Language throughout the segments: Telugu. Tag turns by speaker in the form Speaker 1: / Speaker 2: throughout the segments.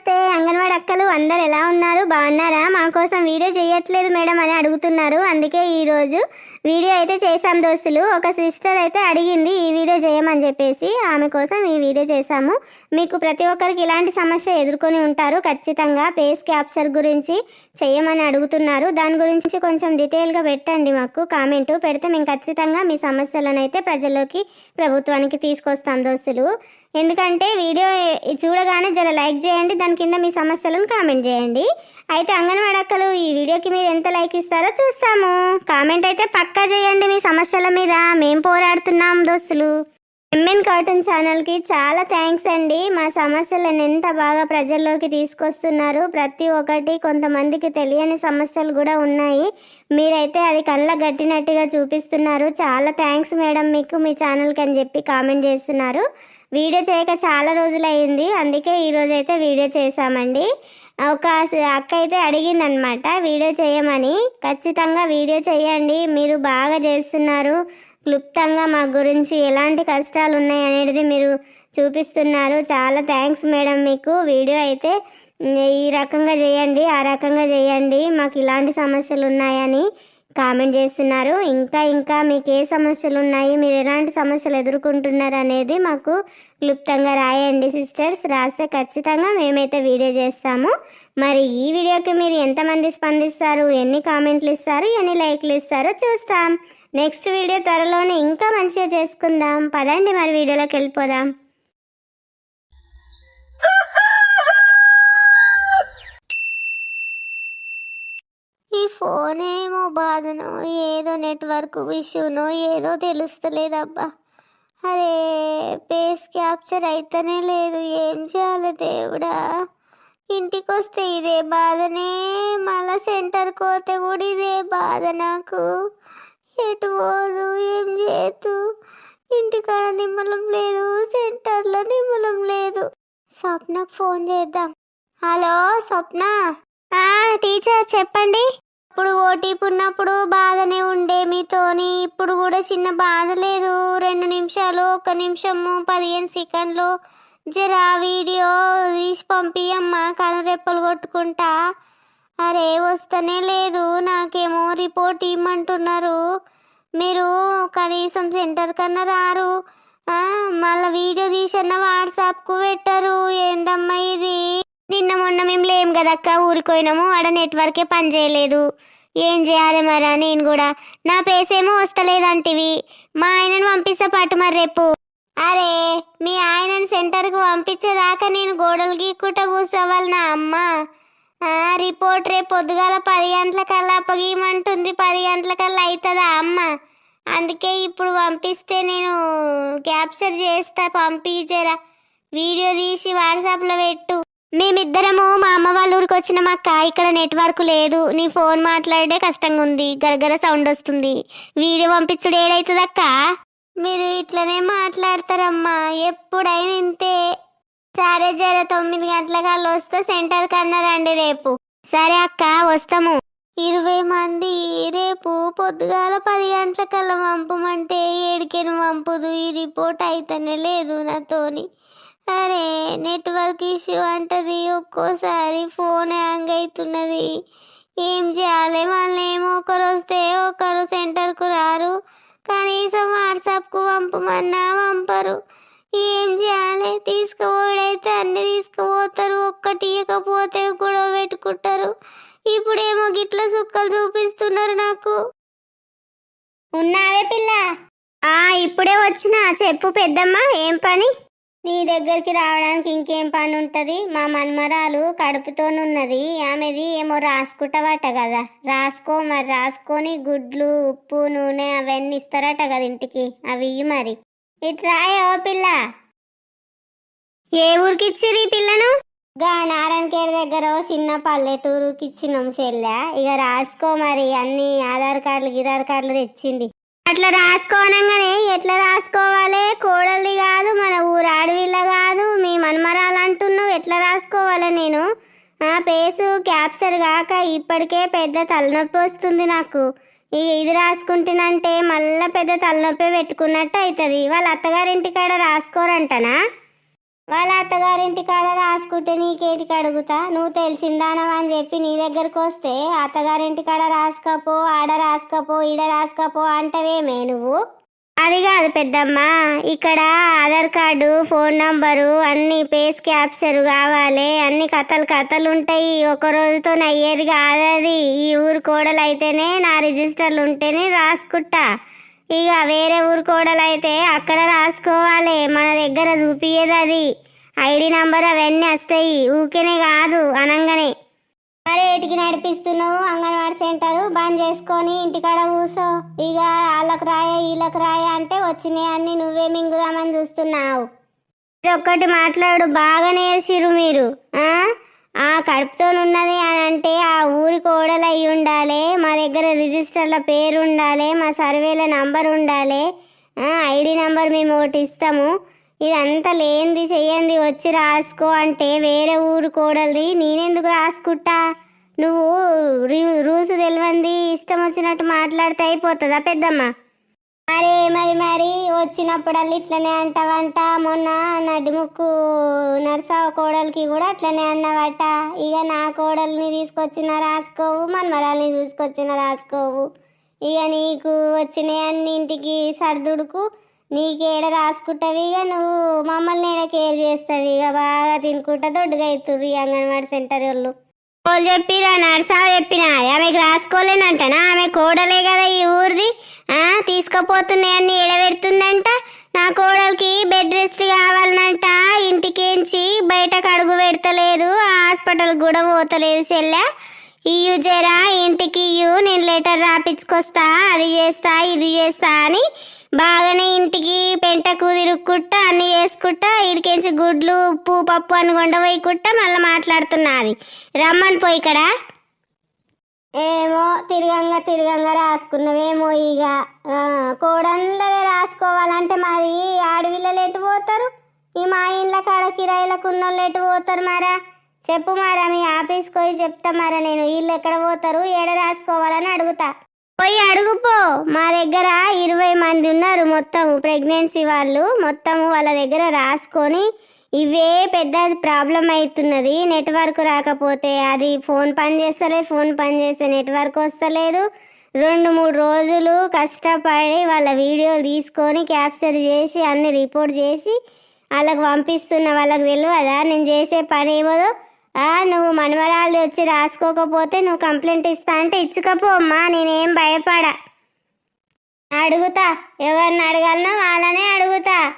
Speaker 1: నమస్తే అంగన్వాడి అక్కలు అందరు ఎలా ఉన్నారు? బాగున్నారా? మా కోసం వీడియో చేయట్లేదు మేడం అని అడుగుతున్నారు. అందుకే ఈరోజు వీడియో అయితే చేసాం దోస్తులు. ఒక సిస్టర్ అయితే అడిగింది ఈ వీడియో చేయమని చెప్పేసి ఆమె కోసం ఈ వీడియో చేశాము. మీకు ప్రతి ఒక్కరికి ఇలాంటి సమస్య ఎదుర్కొని ఉంటారు. ఖచ్చితంగా పేస్ క్యాప్చర్ గురించి చేయమని అడుగుతున్నారు. దాని గురించి కొంచెం డీటెయిల్గా పెట్టండి మాకు. కామెంట్ పెడితే మేము ఖచ్చితంగా మీ సమస్యలను అయితే ప్రజల్లోకి ప్రభుత్వానికి తీసుకొస్తాం దోస్తులు. ఎందుకంటే వీడియో చూడగానే జర లైక్ చేయండి దాని కింద మీ సమస్యలను కామెంట్ చేయండి. అయితే అంగన్వాడీ అక్కలు ఈ వీడియోకి మీరు ఎంత లైక్ ఇస్తారో చూస్తాము. కామెంట్ అయితే పక్కా చేయండి మీ సమస్యల మీద. మేము పోరాడుతున్నాం దోస్తులు. ఎంఎన్ కాటన్ ఛానల్కి చాలా థ్యాంక్స్ అండి. మా సమస్యలను ఎంత బాగా ప్రజల్లోకి తీసుకొస్తున్నారు ప్రతి ఒక్కటి కొంతమందికి తెలియని సమస్యలు కూడా ఉన్నాయి. మీరైతే అది కళ్ళ గట్టినట్టుగా చూపిస్తున్నారు. చాలా థ్యాంక్స్ మేడం మీకు మీ ఛానల్కి అని చెప్పి కామెంట్ చేస్తున్నారు. వీడియో చేయక చాలా రోజులు అయింది అందుకే ఈరోజు అయితే వీడియో చేశామండి. ఒక అక్క అయితే అడిగిందనమాట వీడియో చేయమని. ఖచ్చితంగా వీడియో చేయండి. మీరు బాగా చేస్తున్నారు. క్లుప్తంగా మా గురించి ఎలాంటి కష్టాలు ఉన్నాయి అనేది మీరు చూపిస్తున్నారు. చాలా థ్యాంక్స్ మేడం మీకు. వీడియో అయితే ఈ రకంగా చేయండి ఆ రకంగా చేయండి మాకు ఇలాంటి సమస్యలు ఉన్నాయని కామెంట్ చేస్తున్నారు. ఇంకా ఇంకా మీకు ఏ సమస్యలు ఉన్నాయి మీరు ఎలాంటి సమస్యలు ఎదుర్కొంటున్నారు అనేది మాకు క్లుప్తంగా రాయండి సిస్టర్స్. రాస్తే ఖచ్చితంగా మేమైతే వీడియో చేస్తాము. మరి ఈ వీడియోకి మీరు ఎంతమంది స్పందిస్తారు ఎన్ని కామెంట్లు ఇస్తారు ఎన్ని లైక్లు ఇస్తారో చూస్తాం. నెక్స్ట్ వీడియో త్వరలోనే ఇంకా మంచిగా చేసుకుందాం. పదండి మరి వీడియోలోకి వెళ్ళిపోదాం. ఫోనేమో బాధను బాధనో ఏదో నెట్వర్క్ ఇష్యూనో ఏదో తెలుస్తలేదబ్బా. అరే పేస్ క్యాప్చర్ అయితేనే లేదు. ఏం చేయాలి దేవుడా? ఇంటికి వస్తే ఇదే బాధనే. మళ్ళా సెంటర్కి పోతే కూడా ఇదే బాధ నాకు. ఎటు పోదు? ఏం చేయదు ఇంటికాడ నిమ్మలం లేదు. సెంటర్లో నిమ్మలం లేదు. స్వప్నకు ఫోన్ చేద్దాం. హలో స్వప్న. టీచర్ చెప్పండి. ఇప్పుడు ఓటీపీ ఉన్నప్పుడు బాధనే ఉండే మీతోని. ఇప్పుడు కూడా చిన్న బాధ లేదు. రెండు నిమిషాలు ఒక నిమిషము పదిహేను సెకండ్లు. జరా వీడియో తీసి పంపియమ్మా. కనురెప్పలు కొట్టుకుంటా. అరే వస్తనే లేదు. నాకేమో రిపోర్ట్ ఇమ్మంటున్నారు. మీరు కనీసం సెంటర్ కన్నా రారు. మళ్ళీ వీడియో తీసన్న వాట్సాప్కు పెట్టరు. ఏందమ్మా ఇది? నిన్న మొన్న మేము లేం కదక్క ఊరిపోయినాము ఆడ నెట్వర్కే పని చేయలేదు. ఏం చేయాలి మరా నేను కూడా. నా పేస్ వస్తలేదంటివి. మా ఆయనను పంపిస్తే పట్టు మరి రేపు. అరే మీ ఆయనను సెంటర్కు పంపించేదాకా నేను గోడలు గీక్కుంటా కూర్చోవాలి నా అమ్మ రిపోర్ట్ రేపు పొద్దుగాల పది గంటలకల్లా అప్పగీయమంటుంది పది గంటలకల్లా అవుతుందా అమ్మ? అందుకే ఇప్పుడు పంపిస్తే నేను క్యాప్చర్ చేస్తా పంపించరా వీడియో తీసి వాట్సాప్లో పెట్టు. మేమిద్దరము మా అమ్మ వాళ్ళ ఊరికి వచ్చిన అక్క ఇక్కడ నెట్వర్క్ లేదు. నీ ఫోన్ మాట్లాడే కష్టంగా ఉంది. గరగర సౌండ్ వస్తుంది. వీడియో పంపించుడు ఏడైతుంది అక్క? మీరు ఇట్లనే మాట్లాడతారమ్మా. ఎప్పుడైనా ఇంతే. సరే జర తొమ్మిది గంటలకల్లా వస్తే సెంటర్ కన్నా రండి రేపు. సరే అక్క వస్తాము. ఇరవై మంది రేపు పొద్దుగాల పది గంటలకల్లా పంపమంటే ఏడికెను పంపుదు. ఈ రిపోర్ట్ అయితేనే లేదు నాతోని. అరే నెట్వర్క్ ఇష్యూ అంటది. ఒక్కోసారి ఫోన్ హ్యాంగ్ అవుతున్నది ఏం చేయాలి? వాళ్ళు ఏమో ఒకరు వస్తే ఒకరు సెంటర్కు రారు. కనీసం వాట్సాప్కు పంపమన్నా పంపరు. ఏం చేయాలి? తీసుకుపోడైతే అన్ని తీసుకుపోతారు. ఒక్కటి ఇవ్వకపోతే గొడవ పెట్టుకుంటారు. ఇప్పుడేమో గిట్ల సుక్కలు చూపిస్తున్నారు నాకు. ఉన్నావే పిల్ల. ఆ ఇప్పుడే వచ్చిన. చెప్పు పెద్దమ్మ ఏం పని? నీ దగ్గరికి రావడానికి ఇంకేం పని ఉంటుంది మా మన్మరాలు కడుపుతోనున్నది. ఆమెది ఏమో రాసుకుంటావట కదా రాసుకో మరి రాసుకొని గుడ్లు ఉప్పు నూనె అవన్నీ ఇస్తారట కదా ఇంటికి. అవి ఇయ్యి మరి. ఇట్రాయో పిల్ల. ఏ ఊరికి ఇచ్చిరి ఈ పిల్లను? గా నారాయణఖేడ్ దగ్గర చిన్న పల్లెటూరుకి ఇచ్చినాం చెల్లె. ఇక రాసుకో మరి అన్ని ఆధార్ కార్డులు గిధార్ కార్డులు తెచ్చింది. అట్లా రాసుకోనంగానే ఎట్లా రాసుకోవాలి? కోడలిది కాదు మన ఊరు ఆడవిల్ల కాదు. మీ మనమరాలంటున్నావు ఎట్లా రాసుకోవాలి నేను? ఆ పేసు క్యాప్చర్ కాక ఇప్పటికే పెద్ద తలనొప్పి వస్తుంది నాకు. ఇది రాసుకుంటున్నంటే మళ్ళీ పెద్ద తలనొప్పి పెట్టుకున్నట్టు అవుతుంది. వాళ్ళ అత్తగారింటి కాడ రాసుకోరంటనా? వాళ్ళ అత్తగారింటి కాడ రాసుకుంటే నీకేటికి అడుగుతా? నువ్వు తెలిసిందానవా అని చెప్పి నీ దగ్గరకు వస్తే అత్తగారింటి కాడ రాసుకపో ఆడ రాసుకపో ఈడ రాసుకపో అంటవేమే నువ్వు? అది కాదు పెద్దమ్మ. ఇక్కడ ఆధార్ కార్డు ఫోన్ నంబరు అన్ని పేస్ క్యాప్చర్ కావాలి. అన్ని కథలు కథలు ఉంటాయి ఒక రోజుతో అయ్యేది కాదది. అది ఈ ఊరు కోడలు అయితేనే నా రిజిస్టర్లు ఉంటేనే రాసుకుంటా. ఇక వేరే ఊరు కోడలు అయితే అక్కడ రాసుకోవాలి. మన దగ్గర చూపించేది అది. ఐడి నంబర్ అవన్నీ వస్తాయి. ఊరికేనే కాదు అనంగానే. మరి ఏటికి నడిపిస్తున్నావు? అంగన్వాడీ సెంటర్ బంద్ చేసుకొని ఇంటికాడ కూసో ఇక వాళ్ళకు రాయ వీళ్ళకు రాయ అంటే వచ్చినాయి అన్ని. నువ్వే మింగుదామని చూస్తున్నావు. ఇది ఒక్కటి మాట్లాడు. బాగా నేర్చిరు మీరు. ఆ? ఆ కడుపుతో ఉన్నది అని అంటే ఆ ఊరి కోడలు అయి ఉండాలి మా దగ్గర రిజిస్టర్ల పేరు ఉండాలి మా సర్వేల నంబర్ ఉండాలి ఐడి నంబర్ మేము ఒకటి ఇస్తాము. ఇదంతా లేనిది చేయండి వచ్చి రాసుకో అంటే వేరే ఊరు కోడలిది నేనెందుకు రాసుకుంటా? నువ్వు రూ రూల్స్ తెలియంది ఇష్టం వచ్చినట్టు మాట్లాడితే అయిపోతుందా పెద్దమ్మ? అరే మరి మరి వచ్చినప్పుడల్లా ఇట్లనే అంటావంట. మొన్న నడిముక్కు నర్సావ కోడలికి కూడా అట్లనే అన్నావట. ఇక నా కోడల్ని తీసుకొచ్చిన రాసుకోవు మనమరాల్ని తీసుకొచ్చిన రాసుకోవు. ఇక నీకు వచ్చినాయి అన్ని ఇంటికి సర్దుడుకు నీకేడ రాసుకుంటావు? ఇక నువ్వు మమ్మల్ని ఏడ కేర్ చేస్తావు? ఇక బాగా తినుకుంటా దొడ్డుగా అవుతుంది అంగన్వాడి అంగన్వాడీ సెంటర్ వాళ్ళు. వాళ్ళు చెప్పిరా నర్సా చెప్పిన. ఆమెకు రాసుకోలేనంటనా? ఆమె కోడలే కదా ఈ ఊరిది. ఆ, తీసుకుపోతున్నాయన్ని ఎడబెడుతుందంట నా కోడలికి బెడ్ రెస్ట్ కావాలనంట ఇంటికేంచి బయటకు అడుగు పెడతలేదు. హాస్పిటల్ కూడా పోతలేదు చెల్లె. ఇయ్యు జరా ఇంటికి ఇయ్యు. నేను లెటర్ రాపించుకొస్తా అది చేస్తా ఇది చేస్తా అని బాగానే ఇంటికి పెంటకు తిరుక్కుంటా అన్ని చేసుకుంటా ఇడికేసి గుడ్లు ఉప్పు పప్పు అని కొండ పోయికుంటా మళ్ళీ మాట్లాడుతున్నాది. రమ్మని పోయి ఇక్కడ. ఏమో తిరగంగా తిరగంగా రాసుకున్నవేమో ఇక కోడన్లదే రాసుకోవాలంటే మరి ఆడవిల్లలు ఎటు పోతారు? ఈ మా ఇండ్ల కాడ కిరాయిలకు ఉన్నోళ్ళు ఎటు పోతారు మారా? చెప్పు మారా మీ ఆఫీస్కి పోయి చెప్తా మారా నేను. వీళ్ళు ఎక్కడ పోతారు? ఏడ రాసుకోవాలని అడుగుతా. పోయి అడుగుపో మా దగ్గర ఇరవై మంది ఉన్నారు మొత్తం ప్రెగ్నెన్సీ వాళ్ళు. మొత్తం వాళ్ళ దగ్గర రాసుకొని ఇవే పెద్ద ప్రాబ్లం అవుతున్నది. నెట్వర్క్ రాకపోతే అది ఫోన్ పని చేస్తలేదు ఫోన్ పని చేస్తే నెట్వర్క్ వస్తలేదు. రెండు మూడు రోజులు కష్టపడి వాళ్ళ వీడియోలు తీసుకొని క్యాప్చర్ చేసి అన్ని రిపోర్ట్ చేసి వాళ్ళకి పంపిస్తున్న వాళ్ళకి తెలియదా? నేను చేసే పని ఏమో నువ్వు మనవరాలు వచ్చి రాసుకోకపోతే నువ్వు కంప్లైంట్ ఇస్తా అంటే ఇచ్చుకపో అమ్మా నేనేం భయపడా. అడుగుతా ఎవరిని అడగాలనో వాళ్ళనే అడుగుతా.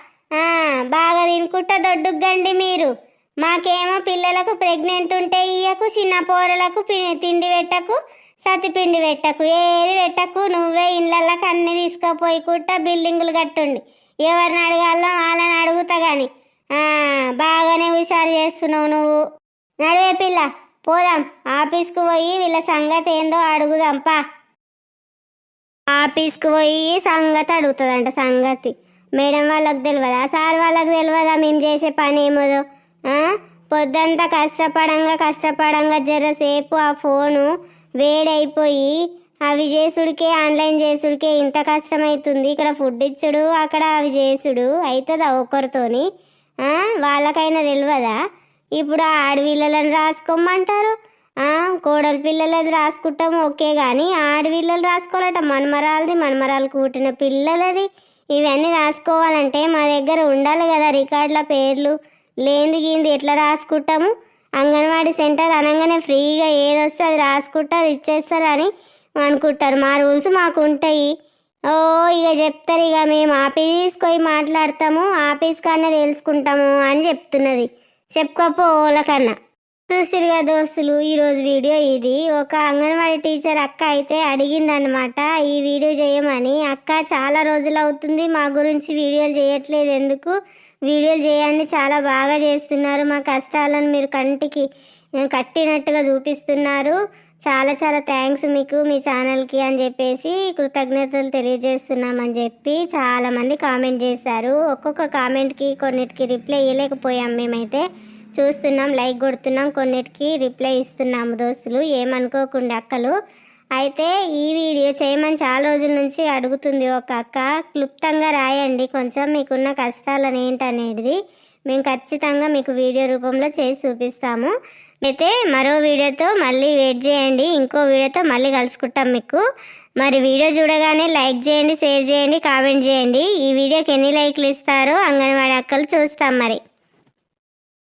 Speaker 1: బాగా తినుకుంటా దొడ్డుగ్గండి మీరు. మాకేమో పిల్లలకు ప్రెగ్నెంట్ ఉంటే ఇయ్యకు చిన్న పోరలకు పి- తిండి పెట్టకు సతిపిండి పెట్టకు ఏది పెట్టకు. నువ్వే ఇళ్ళకి అన్ని తీసుకుపోయి కుట్ట బిల్డింగులు కట్టుండి. ఎవరిని అడగాలో వాళ్ళని అడుగుతా కానీ బాగానే హుషారు చేస్తున్నావు నువ్వు. నడివే పిల్ల పోదాం. ఆఫీస్కు పోయి వీళ్ళ సంగతి ఏందో అడుగుదాంపా ఆఫీస్కి పోయి సంగతి అడుగుతుందంట సంగతి. మేడం వాళ్ళకి తెలియదా సార్ వాళ్ళకి తెలియదా మేము చేసే పని ఏమోదో. పొద్దంతా కష్టపడంగా కష్టపడంగా జరసేపు ఆ ఫోను వేడైపోయి అవి చేసుడికే ఆన్లైన్ చేసుడికే ఇంత కష్టమవుతుంది ఇక్కడ ఫుడ్ ఇచ్చుడు అక్కడ అవి చేసుడు. అవుతుందా ఒకరితోని వాళ్ళకైనా తెలియదా ఇప్పుడు ఆడవిళ్ళని ఆడపిల్లలను రాసుకోమంటారు? కోడలి పిల్లలది రాసుకుంటాం ఓకే కానీ ఆడపిల్లలు రాసుకోవాలట. మనమరాలది మనమరాలు కూటిన పిల్లలది. ఇవన్నీ రాసుకోవాలంటే మా దగ్గర ఉండాలి కదా రికార్డుల పేర్లు. లేనిది గీంది ఎట్లా రాసుకుంటాము? అంగన్వాడీ సెంటర్ అనగానే ఫ్రీగా ఏదొస్తే అది రాసుకుంటారు ఇచ్చేస్తారని అనుకుంటారు. మా రూల్స్ మాకు ఉంటాయి ఓ ఇక చెప్తారు ఇక మేము ఆఫీస్కి పోయి మాట్లాడతాము ఆఫీస్ కానీ తెలుసుకుంటాము అని చెప్తున్నది. చెప్పుకోపో వాళ్ళకన్నా చూసిరుగా దోస్తులు ఈరోజు వీడియో ఇది. ఒక అంగన్వాడీ టీచర్ అక్క అయితే అడిగిందనమాట ఈ వీడియో చేయమని. అక్క చాలా రోజులు అవుతుంది మా గురించి వీడియోలు చేయట్లేదు ఎందుకు? వీడియోలు చేయండి చాలా బాగా చేస్తున్నారు మా కష్టాలను మీరు కంటికి కట్టినట్టుగా చూపిస్తున్నారు. చాలా చాలా థ్యాంక్స్ మీకు మీ ఛానల్కి అని చెప్పేసి కృతజ్ఞతలు తెలియజేస్తున్నామని చెప్పి చాలామంది కామెంట్ చేశారు. ఒక్కొక్క కామెంట్కి కొన్నిటికి రిప్లై ఇవ్వలేకపోయాం మేమైతే. చూస్తున్నాం లైక్ కొడుతున్నాం కొన్నిటికి రిప్లై ఇస్తున్నాము దోస్తులు ఏమనుకోకుండా అక్కలు. అయితే ఈ వీడియో చేయమని చాలా రోజుల నుంచి అడుగుతుంది ఒక అక్క. క్లుప్తంగా రాయండి కొంచెం మీకున్న కష్టాలను ఏంటనేది. మేము ఖచ్చితంగా మీకు వీడియో రూపంలో చేసి చూపిస్తాము. అయితే మరో వీడియోతో మళ్ళీ వెయిట్ చేయండి. ఇంకో వీడియోతో మళ్ళీ కలుసుకుంటాం మీకు. మరి వీడియో చూడగానే లైక్ చేయండి షేర్ చేయండి కామెంట్ చేయండి. ఈ వీడియోకి ఎన్ని లైక్లు ఇస్తారో అంగన్వాడీ అక్కలు చూస్తాం మరి.